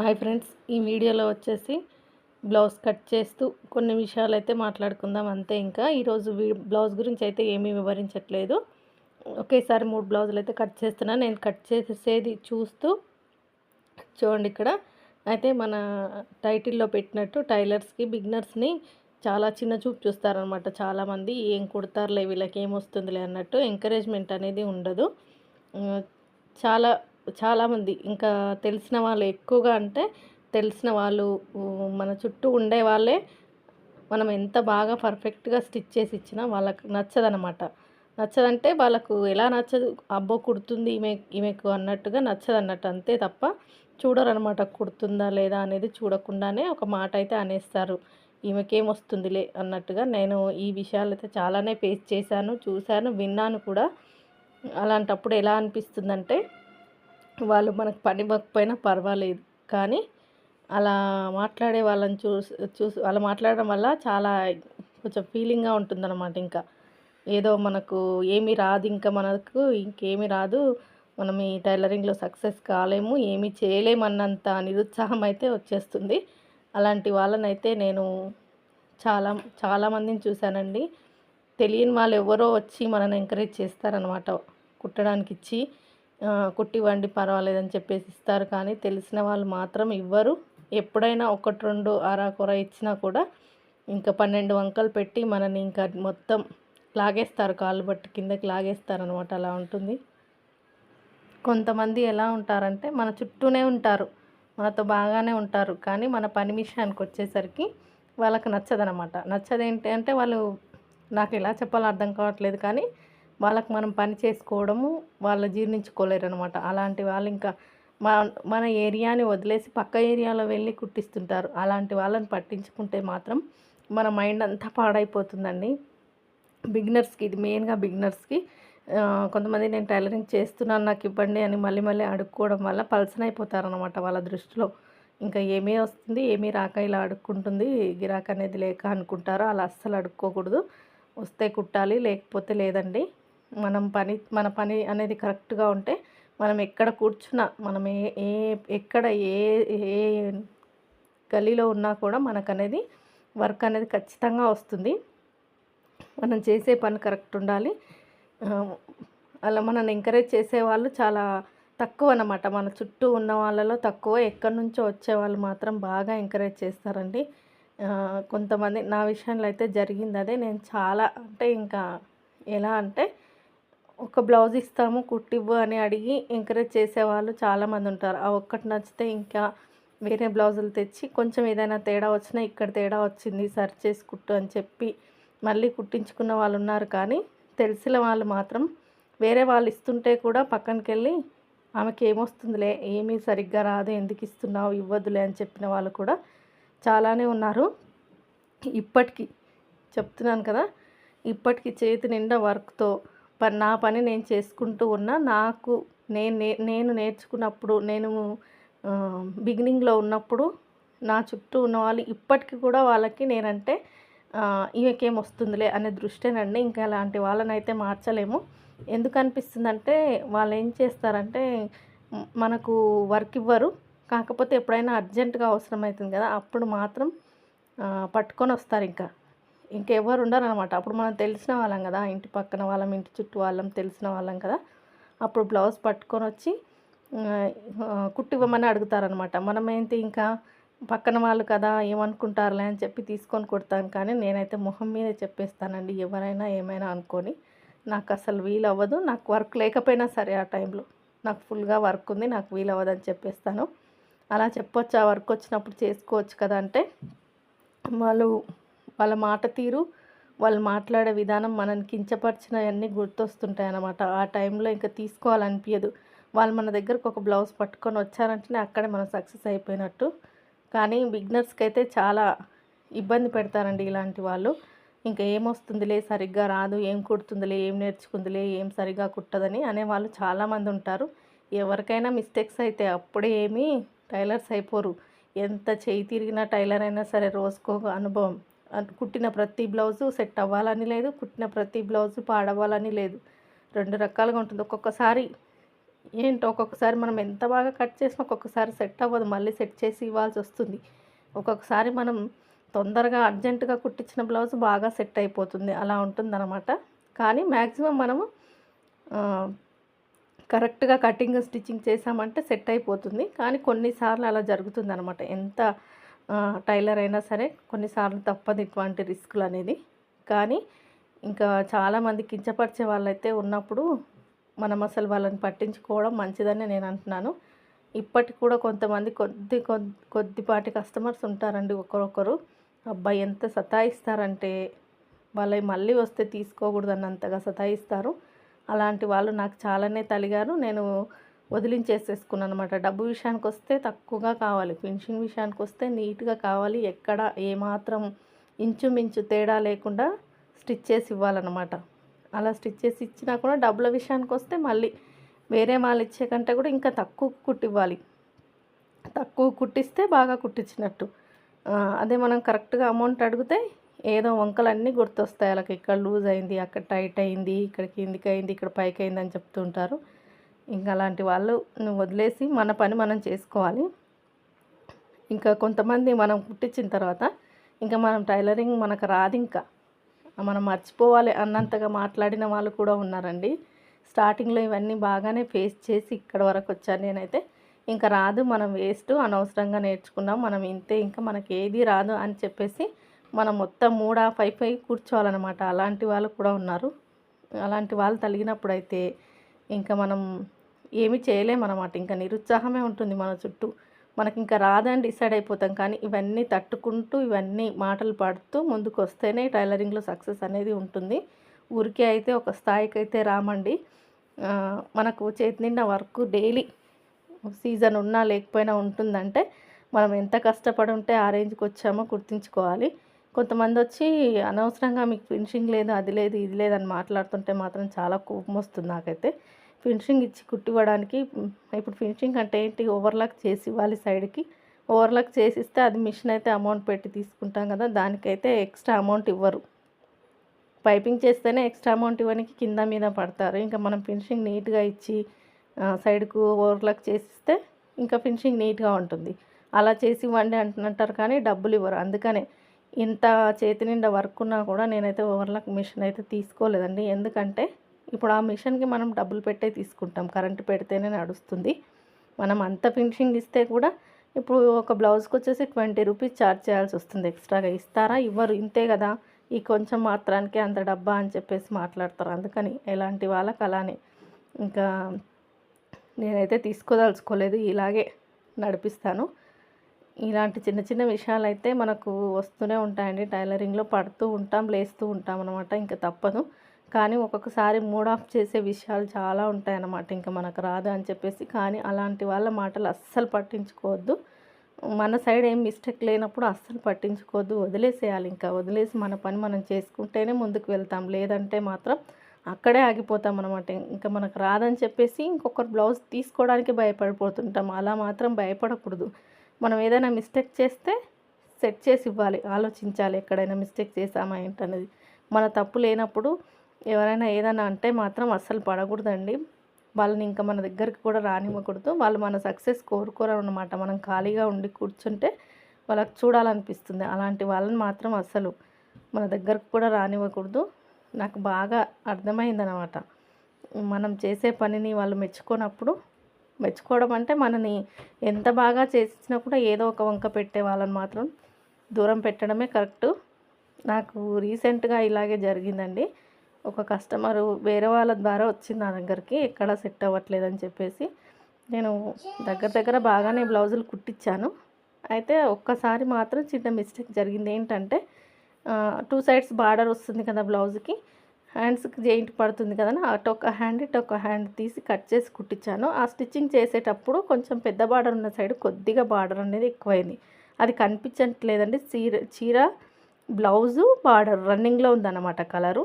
Hi friends ఈ వీడియోలో వచ్చేసి బ్లౌజ్ కట్ చేస్తూ కొన్ని విషయాలు అయితే మాట్లాడుకుందాం అంతే ఇంకా. ఈరోజు బ్లౌజ్ గురించి అయితే ఏమీ వివరించట్లేదు. ఒకేసారి మూడు బ్లౌజులు అయితే కట్ చేస్తున్నా. నేను కట్ చేసేది చూస్తూ చూడండి ఇక్కడ. అయితే మన టైటిల్లో పెట్టినట్టు టైలర్స్కి బిగినర్స్ని చాలా చిన్న చూపు చూస్తారనమాట చాలామంది ఏం కుడతారులే వీళ్ళకి ఏమొస్తుందిలే అన్నట్టు ఎంకరేజ్మెంట్ అనేది ఉండదు. చాలా చాలామంది ఇంకా తెలిసిన వాళ్ళు ఎక్కువగా అంటే తెలిసిన వాళ్ళు మన చుట్టూ ఉండే వాళ్ళే మనం ఎంత బాగా పర్ఫెక్ట్గా స్టిచ్ చేసి ఇచ్చినా వాళ్ళకు నచ్చదనమాట నచ్చదంటే వాళ్ళకు ఎలా నచ్చదు అబ్బో కుడుతుంది ఈమె ఈమెకు అన్నట్టుగా నచ్చదు అన్నట్టు అంతే తప్ప చూడరు అనమాట కుడుతుందా లేదా అనేది చూడకుండానే ఒక మాట అయితే అనేస్తారు. ఈమెకేం వస్తుందిలే అన్నట్టుగా నేను ఈ విషయాలు అయితే చాలానే ఫేస్ చేశాను చూశాను విన్నాను కూడా. అలాంటప్పుడు ఎలా అనిపిస్తుందంటే వాళ్ళు మనకు పని ఇవ్వకపోయినా పర్వాలేదు. కానీ అలా మాట్లాడే వాళ్ళని చూసి చూసి అలా మాట్లాడడం వల్ల చాలా కొంచెం ఫీలింగ్గా ఉంటుందన్నమాట ఇంకా. ఏదో మనకు ఏమీ రాదు ఇంకా మనకు ఇంకేమీ రాదు. మనం ఈ టైలరింగ్లో సక్సెస్ కాలేము ఏమీ చేయలేమన్నంత నిరుత్సాహం అయితే వచ్చేస్తుంది. అలాంటి వాళ్ళనైతే నేను చాలా చాలామందిని చూశానండి. తెలియని వాళ్ళు ఎవరో వచ్చి మనల్ని ఎంకరేజ్ చేస్తారనమాట కుట్టడానికి ఇచ్చి కుట్టివ్వండి పర్వాలేదని చెప్పేసి ఇస్తారు. కానీ తెలిసిన వాళ్ళు మాత్రం ఇవ్వరు. ఎప్పుడైనా ఒకటి రెండు అరాకొర ఇచ్చినా కూడా ఇంకా పన్నెండు వంకలు పెట్టి మనని ఇంకా మొత్తం లాగేస్తారు. కాళ్ళు బట్టి కిందకి లాగేస్తారు అనమాట అలా ఉంటుంది. కొంతమంది ఎలా ఉంటారంటే మన చుట్టూనే ఉంటారు. మనతో బాగానే ఉంటారు. కానీ మన పని విషయానికి వచ్చేసరికి వాళ్ళకి నచ్చదనమాట నచ్చదేంటి అంటే వాళ్ళు నాకు ఎలా చెప్పాలో అర్థం కావట్లేదు. కానీ వాళ్ళకి మనం పని చేసుకోవడము వాళ్ళు జీర్ణించుకోలేరు అనమాట అలాంటి వాళ్ళు ఇంకా మన మన ఏరియాని వదిలేసి పక్క ఏరియాలో వెళ్ళి కుట్టిస్తుంటారు. అలాంటి వాళ్ళని పట్టించుకుంటే మాత్రం మన మైండ్ అంతా పాడైపోతుందండి. బిగినర్స్కి ఇది మెయిన్గా బిగినర్స్కి కొంతమంది నేను టైలరింగ్ చేస్తున్నాను నాకు ఇవ్వండి అని మళ్ళీ మళ్ళీ అడుక్కోవడం వల్ల పల్సన్ అయిపోతారనమాట వాళ్ళ దృష్టిలో. ఇంకా ఏమీ వస్తుంది ఏమీ రాక ఇలా అడుక్కుంటుంది గిరాక అనేది లేక అనుకుంటారో అలా అస్సలు అడుక్కోకూడదు. వస్తే కుట్టాలి లేకపోతే లేదండి. మనం పని మన పని అనేది కరెక్ట్గా ఉంటే మనం ఎక్కడ కూర్చున్నా మనం ఏ ఏ ఎక్కడ ఏ ఏ గలీలో ఉన్నా కూడా మనకు అనేది వర్క్ అనేది ఖచ్చితంగా వస్తుంది. మనం చేసే పని కరెక్ట్ ఉండాలి. అలా మనల్ని ఎంకరేజ్ చేసే వాళ్ళు చాలా తక్కువ అన్నమాట. మన చుట్టూ ఉన్న వాళ్ళలో తక్కువ ఎక్కడి నుంచో వచ్చే వాళ్ళు మాత్రం బాగా ఎంకరేజ్ చేస్తారండి. కొంతమంది నా విషయంలో అయితే జరిగింది అదే. నేను చాలా అంటే ఇంకా ఎలా అంటే ఒక బ్లౌజ్ ఇస్తాము కుట్టివ్వు అని అడిగి ఎంకరేజ్ చేసేవాళ్ళు చాలామంది ఉంటారు. ఆ ఒక్కటి నచ్చితే ఇంకా వేరే బ్లౌజులు తెచ్చి కొంచెం ఏదైనా తేడా వచ్చినా ఇక్కడ తేడా వచ్చింది సర్చ్ చేసి కుట్టు అని చెప్పి మళ్ళీ కుట్టించుకున్న వాళ్ళు ఉన్నారు. కానీ తెలిసిన వాళ్ళు మాత్రం వేరే వాళ్ళు ఇస్తుంటే కూడా పక్కనకి వెళ్ళి ఆమెకి ఏమొస్తుందిలే ఏమీ సరిగ్గా రాదు ఎందుకు ఇస్తున్నావు ఇవ్వద్దులే అని చెప్పిన వాళ్ళు కూడా చాలానే ఉన్నారు. ఇప్పటికీ చెప్తున్నాను కదా ఇప్పటికీ చేతి నిండా వర్క్తో నా పని నేను చేసుకుంటూ ఉన్నా నాకు నేను నేను నేర్చుకున్నప్పుడు నేను బిగినింగ్లో ఉన్నప్పుడు నా చుట్టూ ఉన్న వాళ్ళు ఇప్పటికీ కూడా వాళ్ళకి నేనంటే ఈమెకేం వస్తుందిలే అనే దృష్టేనండి. ఇంకా అలాంటి వాళ్ళని అయితే మార్చలేము. ఎందుకు అనిపిస్తుందంటే వాళ్ళు ఏం చేస్తారంటే మనకు వర్క్ ఇవ్వరు. కాకపోతే ఎప్పుడైనా అర్జెంటుగా అవసరం అవుతుంది కదా అప్పుడు మాత్రం పట్టుకొని వస్తారు ఇంకా. ఇంకెవరు ఉండరు అనమాట అప్పుడు మనం తెలిసిన వాళ్ళం కదా ఇంటి పక్కన వాళ్ళం ఇంటి చుట్టూ వాళ్ళం తెలిసిన వాళ్ళం కదా. అప్పుడు బ్లౌజ్ పట్టుకొని వచ్చి కుట్టివ్వమని అడుగుతారనమాట. మనం ఏంటి ఇంకా పక్కన వాళ్ళు కదా ఏమనుకుంటారులే అని చెప్పి తీసుకొని కొడతాను. కానీ నేనైతే మొహం మీద చెప్పేస్తానండి ఎవరైనా ఏమైనా అనుకొని. నాకు అసలు వీలు అవ్వదు నాకు వర్క్ లేకపోయినా సరే ఆ టైంలో. నాకు ఫుల్గా వర్క్ ఉంది నాకు వీలు అవ్వదని చెప్పేస్తాను. అలా చెప్పొచ్చు ఆ వర్క్ వచ్చినప్పుడు చేసుకోవచ్చు కదా అంటే వాళ్ళు వాళ్ళ మాట తీరు వాళ్ళు మాట్లాడే విధానం మనని కించపరిచినవన్నీ గుర్తొస్తుంటాయి అన్నమాట ఆ టైంలో ఇంకా తీసుకోవాలనిపించదు వాళ్ళు మన దగ్గరకు ఒక బ్లౌజ్ పట్టుకొని వచ్చారంటేనే అక్కడే మనం సక్సెస్ అయిపోయినట్టు. కానీ బిగ్నర్స్కి అయితే చాలా ఇబ్బంది పెడతారండి ఇలాంటి వాళ్ళు. ఇంకా ఏమొస్తుందిలే సరిగ్గా రాదు ఏం కుడుతుందిలే ఏం నేర్చుకుందిలే ఏం సరిగ్గా కుట్టదని అనేవాళ్ళు చాలామంది ఉంటారు. ఎవరికైనా మిస్టేక్స్ అయితే అప్పుడే ఏమీ టైలర్స్ అయిపోరు. ఎంత చేయి తిరిగిన టైలర్ అయినా సరే రోజుకో అనుభవం. కుట్టిన ప్రతి బ్లౌజు సెట్ అవ్వాలని లేదు కుట్టిన ప్రతి బ్లౌజు పాడవ్వాలని లేదు. రెండు రకాలుగా ఉంటుంది. ఒక్కొక్కసారి ఏంటో ఒక్కొక్కసారి మనం ఎంత బాగా కట్ చేసినా ఒక్కొక్కసారి సెట్ అవ్వదు. మళ్ళీ సెట్ చేసి ఇవ్వాల్సి వస్తుంది. ఒక్కొక్కసారి మనం తొందరగా అర్జెంటుగా కుట్టించిన బ్లౌజ్ బాగా సెట్ అయిపోతుంది. అలా ఉంటుందన్నమాట. కానీ మ్యాక్సిమం మనము కరెక్ట్గా కటింగ్ స్టిచ్చింగ్ చేసామంటే సెట్ అయిపోతుంది. కానీ కొన్నిసార్లు అలా జరుగుతుంది అనమాట ఎంత టైలర్ అయినా సరే కొన్నిసార్లు తప్పదు ఇటువంటి రిస్కులు అనేది. కానీ ఇంకా చాలామంది కించపరిచే వాళ్ళైతే ఉన్నప్పుడు మనం అసలు వాళ్ళని పట్టించుకోవడం మంచిదని నేను అంటున్నాను. ఇప్పటికి కూడా కొంతమంది కొద్ది కొద్ది కొద్దిపాటి కస్టమర్స్ ఉంటారండి ఒకరొకరు. అబ్బాయి ఎంత సతాయిస్తారంటే వాళ్ళ మళ్ళీ వస్తే తీసుకోకూడదు అన్నంతగా సతాయిస్తారు. అలాంటి వాళ్ళు నాకు చాలానే తలిగారు నేను వదిలించేసేసుకున్నాను అనమాట డబ్బు విషయానికి వస్తే తక్కువగా కావాలి. ఫినిషింగ్ విషయానికి వస్తే నీట్గా కావాలి. ఎక్కడ ఏమాత్రం ఇంచుమించు తేడా లేకుండా స్టిచ్ చేసి ఇవ్వాలన్నమాట. అలా స్టిచ్ చేసి ఇచ్చినా కూడా డబ్బుల విషయానికి వస్తే మళ్ళీ వేరే వాళ్ళు ఇచ్చే కంటే కూడా ఇంకా తక్కువ కుట్టివ్వాలి. తక్కువ కుట్టిస్తే బాగా కుట్టించినట్టు. అదే మనం కరెక్ట్గా అమౌంట్ అడిగితే ఏదో వంకలన్నీ గుర్తొస్తాయి. వాళ్ళకి ఇక్కడ లూజ్ అయింది అక్కడ టైట్ అయింది ఇక్కడ కిందికి అయింది ఇక్కడ పైకి అయింది అని చెప్తుంటారు. ఇంకా అలాంటి వాళ్ళు నువ్వు వదిలేసి మన పని మనం చేసుకోవాలి. ఇంకా కొంతమంది మనం కుట్టించిన తర్వాత ఇంకా మనం టైలరింగ్ మనకు రాదు ఇంకా. మనం మర్చిపోవాలి అన్నంతగా మాట్లాడిన వాళ్ళు కూడా ఉన్నారండి. స్టార్టింగ్లో ఇవన్నీ బాగానే ఫేస్ చేసి ఇక్కడ వరకు వచ్చాను నేనైతే. ఇంకా రాదు మనం వేస్ట్ అనవసరంగా నేర్చుకున్నాం మనం ఇంతే ఇంకా మనకి ఏది రాదు అని చెప్పేసి మనం మొత్తం మూడు ఫైవ్ ఫైవ్ కూర్చోవాలన్నమాట. అలాంటి వాళ్ళు కూడా ఉన్నారు. అలాంటి వాళ్ళు తలిగినప్పుడు అయితే ఇంకా మనం ఏమి చేయలేమన్నమాట. ఇంకా నిరుత్సాహమే ఉంటుంది మన చుట్టూ. మనకి ఇంకా రాదని డిసైడ్ అయిపోతాం. కానీ ఇవన్నీ తట్టుకుంటూ ఇవన్నీ మాటలు పాడుతూ ముందుకు వస్తేనే టైలరింగ్లో సక్సెస్ అనేది ఉంటుంది. ఊరికే అయితే ఒక స్థాయికి అయితే రామండి మనకు చేతి నిండా వర్క్ డైలీ సీజన్ ఉన్నా లేకపోయినా ఉంటుందంటే మనం ఎంత కష్టపడి ఉంటే ఆ రేంజ్కి వచ్చామో గుర్తుంచుకోవాలి. కొంతమంది వచ్చి అనవసరంగా మీకు ఫినిషింగ్ లేదు అది లేదు ఇది లేదు అని మాట్లాడుతుంటే మాత్రం చాలా కోపం వస్తుంది నాకైతే. ఫినిషింగ్ ఇచ్చి కుట్టివ్వడానికి ఇప్పుడు ఫినిషింగ్ అంటే ఏంటి? ఓవర్లాక్ చేసి ఇవ్వాలి సైడ్కి. ఓవర్లాక్ చేసిస్తే అది మిషన్ అయితే అమౌంట్ పెట్టి తీసుకుంటాం కదా దానికైతే ఎక్స్ట్రా అమౌంట్ ఇవ్వరు. పైపింగ్ చేస్తేనే ఎక్స్ట్రా అమౌంట్ ఇవ్వడానికి కింద మీద పడతారు. ఇంకా మనం ఫినిషింగ్ నీట్గా ఇచ్చి సైడ్కు ఓవర్లాక్ చేసిస్తే ఇంకా ఫినిషింగ్ నీట్గా ఉంటుంది. అలా చేసి ఇవ్వండి అంటున్నట్టారు కానీ డబ్బులు ఇవ్వరు. అందుకనే ఇంత చేతి నిండా వర్క్ ఉన్నా కూడా నేనైతే ఓవర్లాక్ మిషన్ అయితే తీసుకోలేదండి. ఎందుకంటే ఇప్పుడు ఆ మిషన్కి మనం డబ్బులు పెట్టే తీసుకుంటాం. కరెంటు పెడితేనే నడుస్తుంది. మనం అంత ఫినిషింగ్ ఇస్తే కూడా ఇప్పుడు ఒక బ్లౌజ్కి వచ్చేసి ట్వంటీ రూపీస్ ఛార్జ్ చేయాల్సి వస్తుంది. ఎక్స్ట్రాగా ఇస్తారా? ఇవ్వరు. ఇంతే కదా. ఈ కొంచెం మాత్రానికి అంత డబ్బా అని చెప్పేసి మాట్లాడతారు. అందుకని ఎలాంటి వాళ్ళకి అలానే. ఇంకా నేనైతే తీసుకోదలుచుకోలేదు. ఇలాగే నడిపిస్తాను. ఇలాంటి చిన్న చిన్న విషయాలు అయితే మనకు వస్తూనే ఉంటాయండి. టైలరింగ్లో పడుతూ ఉంటాం లేస్తూ ఉంటాం అనమాట ఇంకా తప్పదు. కానీ ఒక్కొక్కసారి మూడ్ ఆఫ్ చేసే విషయాలు చాలా ఉంటాయన్నమాట. ఇంకా మనకు రాదు అని చెప్పేసి. కానీ అలాంటి వాళ్ళ మాటలు అస్సలు పట్టించుకోవద్దు. మన సైడ్ ఏం మిస్టేక్ లేనప్పుడు అస్సలు పట్టించుకోవద్దు. వదిలేసేయాలి ఇంకా. వదిలేసి మన పని మనం చేసుకుంటేనే ముందుకు వెళ్తాం. లేదంటే మాత్రం అక్కడే ఆగిపోతాం అనమాట ఇంకా మనకు రాదని చెప్పేసి ఇంకొకరు బ్లౌజ్ తీసుకోవడానికి భయపడిపోతుంటాం. అలా మాత్రం భయపడకూడదు. మనం ఏదైనా మిస్టేక్ చేస్తే సెట్ చేసి ఇవ్వాలి. ఆలోచించాలి ఎక్కడైనా మిస్టేక్ చేసామా ఏంటనేది మన తప్పు లేనప్పుడు ఎవరైనా ఏదైనా అంటే మాత్రం అస్సలు పడకూడదండి. వాళ్ళని ఇంకా మన దగ్గరికి కూడా రానివ్వకూడదు. వాళ్ళు మన సక్సెస్ కోరుకోరు అనమాట మనం ఖాళీగా ఉండి కూర్చుంటే వాళ్ళకి చూడాలనిపిస్తుంది. అలాంటి వాళ్ళని మాత్రం అస్సలు మన దగ్గరకు కూడా రానివ్వకూడదు. నాకు బాగా అర్థమైందనమాట మనం చేసే పనిని వాళ్ళు మెచ్చుకోనప్పుడు మెచ్చుకోవడం అంటే మనని ఎంత బాగా చేసినా కూడా ఏదో ఒక వంక పెట్టే వాళ్ళని మాత్రం దూరం పెట్టడమే కరెక్టు. నాకు రీసెంట్గా ఇలాగే జరిగిందండి. ఒక కస్టమరు వేరే వాళ్ళ ద్వారా వచ్చింది నా దగ్గరికి ఎక్కడ సెట్ అవ్వట్లేదని చెప్పేసి నేను దగ్గర దగ్గర బాగానే బ్లౌజులు కుట్టించాను అయితే ఒక్కసారి మాత్రం చిన్న మిస్టేక్ జరిగింది. ఏంటంటే టూ సైడ్స్ బార్డర్ వస్తుంది కదా బ్లౌజ్కి హ్యాండ్స్కి జెయింట్ పడుతుంది కదా అటు ఒక హ్యాండ్ ఇటు ఒక హ్యాండ్ తీసి కట్ చేసి కుట్టించాను ఆ స్టిచ్చింగ్ చేసేటప్పుడు కొంచెం పెద్ద బార్డర్ ఉన్న సైడ్ కొద్దిగా బార్డర్ అనేది ఎక్కువైంది. అది కనిపించట్లేదండి. చీర చీర బ్లౌజు బార్డర్ రన్నింగ్లో ఉందన్నమాట కలరు.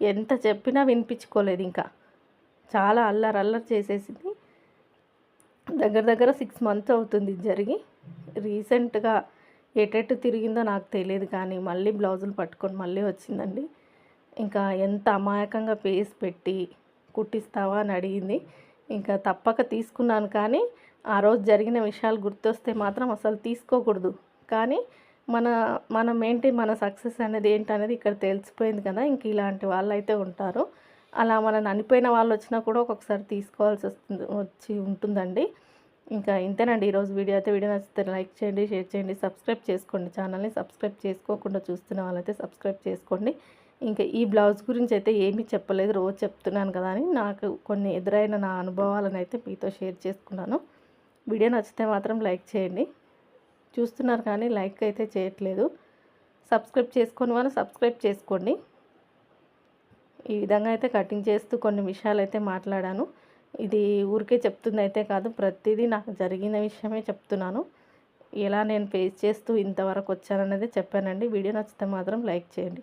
ఎంత చెప్పినా వినిపించుకోలేదు ఇంకా. చాలా అల్లరి అల్లరి చేసేసింది. దగ్గర దగ్గర సిక్స్ మంత్స్ అవుతుంది జరిగి. రీసెంట్గా ఎటెటు తిరిగిందో నాకు తెలియదు కానీ మళ్ళీ బ్లౌజులు పట్టుకొని మళ్ళీ వచ్చిందండి. ఇంకా ఎంత అమాయకంగా పేస్ పెట్టి కుట్టిస్తావా అని అడిగింది. ఇంకా తప్పక తీసుకున్నాను కానీ ఆ రోజు జరిగిన విషయాలు గుర్తొస్తే మాత్రం అసలు తీసుకోకూడదు. కానీ మన మనం ఏంటి మన సక్సెస్ అనేది ఏంటనేది ఇక్కడ తెలిసిపోయింది కదా ఇంక ఇలాంటి వాళ్ళు అయితే ఉంటారు. అలా మనని అనిపోయిన వాళ్ళు వచ్చినా కూడా ఒక్కొక్కసారి తీసుకోవాల్సి వస్తుంది వచ్చి ఉంటుందండి. ఇంకా ఇంతేనండి ఈరోజు వీడియో అయితే వీడియో నచ్చితే లైక్ చేయండి షేర్ చేయండి సబ్స్క్రైబ్ చేసుకోండి ఛానల్ని. సబ్స్క్రైబ్ చేసుకోకుండా చూస్తున్న వాళ్ళైతే సబ్స్క్రైబ్ చేసుకోండి. ఇంకా ఈ బ్లౌజ్ గురించి అయితే ఏమీ చెప్పలేదు రోజు చెప్తున్నాను కదా అని. నాకు కొన్ని ఎదురైన నా అనుభవాలను అయితే మీతో షేర్ చేసుకున్నాను. వీడియో నచ్చితే మాత్రం లైక్ చేయండి. చూస్తున్నారు కానీ లైక్ అయితే చేయట్లేదు. సబ్స్క్రైబ్ చేసుకొని వాళ్ళు సబ్స్క్రైబ్ చేసుకోండి. ఈ విధంగా అయితే కటింగ్ చేస్తూ కొన్ని విషయాలు అయితే మాట్లాడాను. ఇది ఊరికే చెప్తుంది అయితే కాదు ప్రతిదీ నాకు జరిగిన విషయమే చెప్తున్నాను. ఎలా నేను ఫేస్ చేస్తూ ఇంతవరకు వచ్చాననేది చెప్పానండి. వీడియో నచ్చితే మాత్రం లైక్ చేయండి.